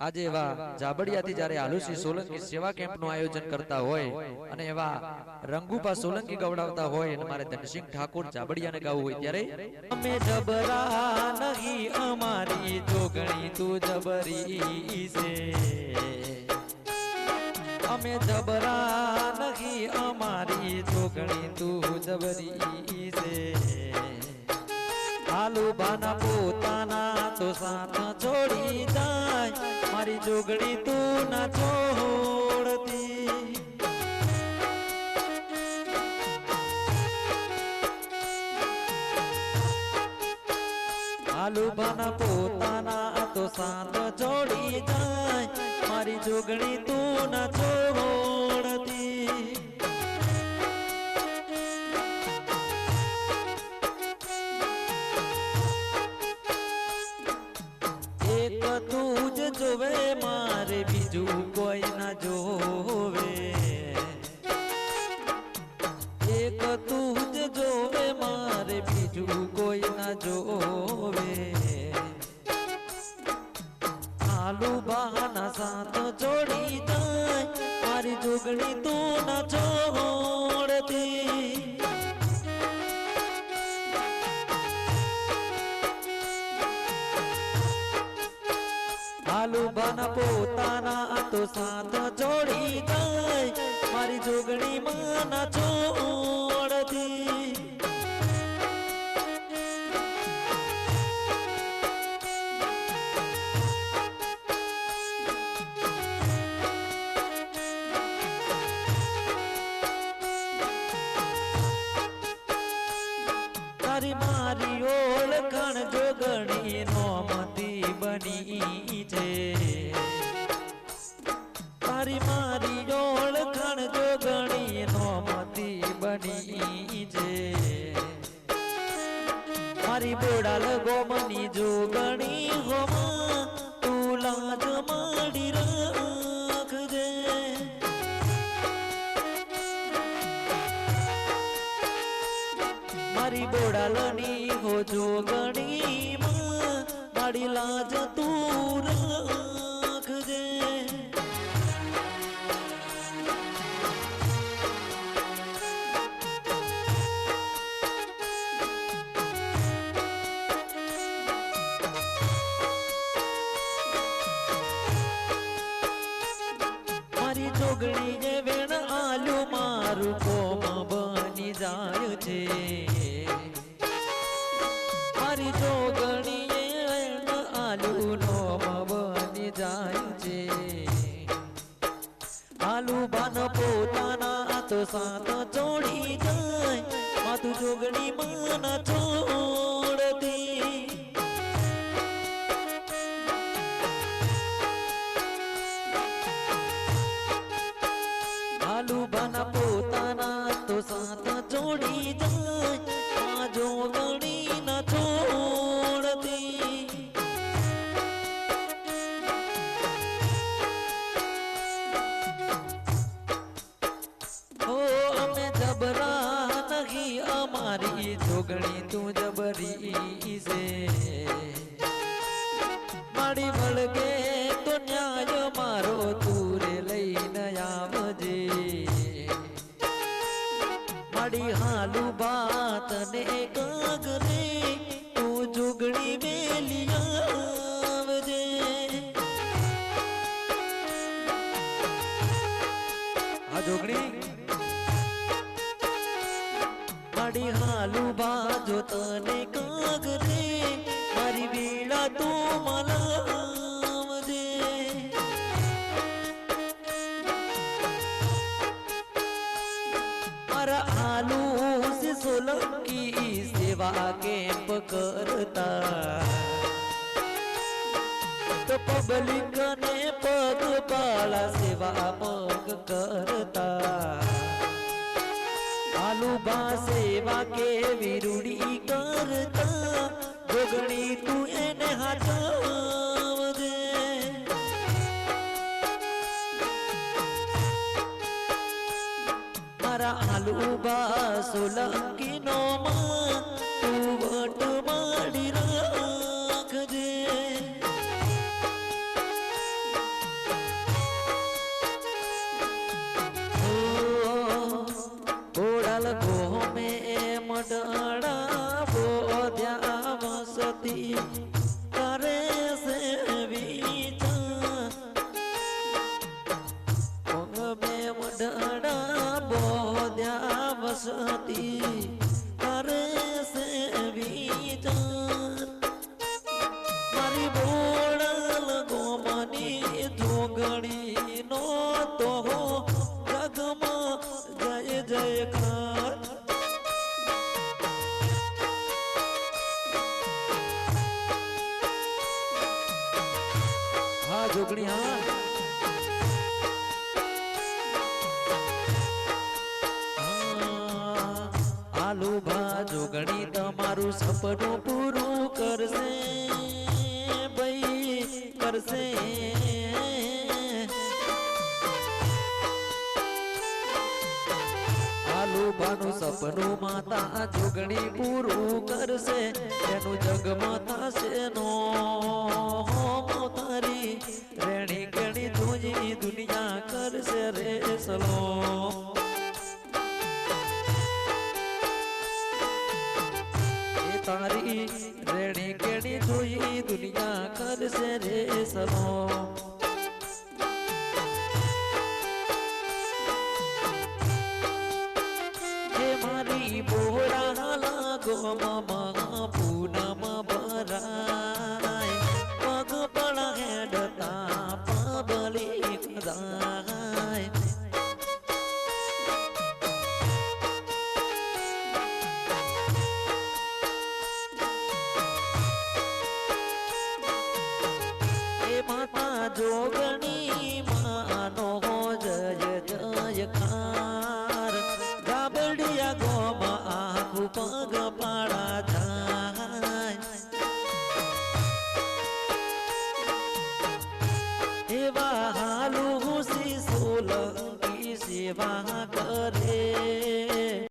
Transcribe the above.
આજે એવા જાબડિયાથી જ્યારે આલુસી સોલંકી સેવા કેમ્પનું આયોજન કરતા હોય અને એવા રંગુપા સોલંકી ગવડાવતા હોય અને મારે ધનસિંહ ઠાકોર જાબડિયાને ગાવું હોય ત્યારે અમે જબરા નહીં અમારી જોગણી તું જબરી છે. અમે જબરા નહીં અમારી જોગણી તું જબરી છે. આલુ બાના પોતાના તો સાથ છોડી જાય. મારી જોગણી તું ના છોડતી. આલુ બાના પોતાના તો સાથ છોડી જાય. મારી જોગણી તું ના છોડતી. જોવે. આલુ બહાના સાથ જોડી જાય મારી જોગણી તું ના છોડતી આલુ બન પોતાના તો સાથ જોડી જાય મારી જોગણી માં ના છોડતી તારી મારી ઓળખાણ જોગણી નોમતી બની છે. તારી મારી ઓળખાણ જોગણી નોમતી બની છે. મારી બોડાલ ગોમની જોગણી હોમા, તું લાજ માડી બોડાલની હો જોગણી માં મારી લાજ તું રાખજે. મારી જોગણી જે વેણ આલુ મારું કોમ બની જાય છે. આલુ નોમ બની જાય છે આલુ બાન પોતાના તો સાત જોડી જાય માતું જોગણી માન છોડતી કાગરે તું જુગણી મેલી આવજે. આ જોગણી માડી હાલુ બાજો તને કાગરે મારી વેળા તું મલાવજે. સે સોલંકી સેવા કેમ્પ કરતા તો પબ્લિક ને પગ પાળા સેવા પગ કરતા આલુ બા સેવા કે વિરુડી કરતા જોગણી તું એને હાચવજે મારા આલુબા સોલંકી નો તું વટ માડી રાખજે. ઓડાલ ગોમે મડડા બોધ્યા વસતી ઓગણી તો જગમાં જય જય ખાર હા, જોગણી, હા. આલુભા તમારું સપનું પૂરું કરશે, ભાઈ કરશે. આલુ ભાનું સપનું માતા જોગણી પૂરું કરશે. એનું જગમાં થશે નો તારી રેણી ગણી તુજી દુનિયા કરશે રે સલો તારી રેણી કેણી જોઈ દુનિયા કરશે રે સલો mama આખું પગ પાડા થાય એવા હાલું સી સોલંકી સેવા કરે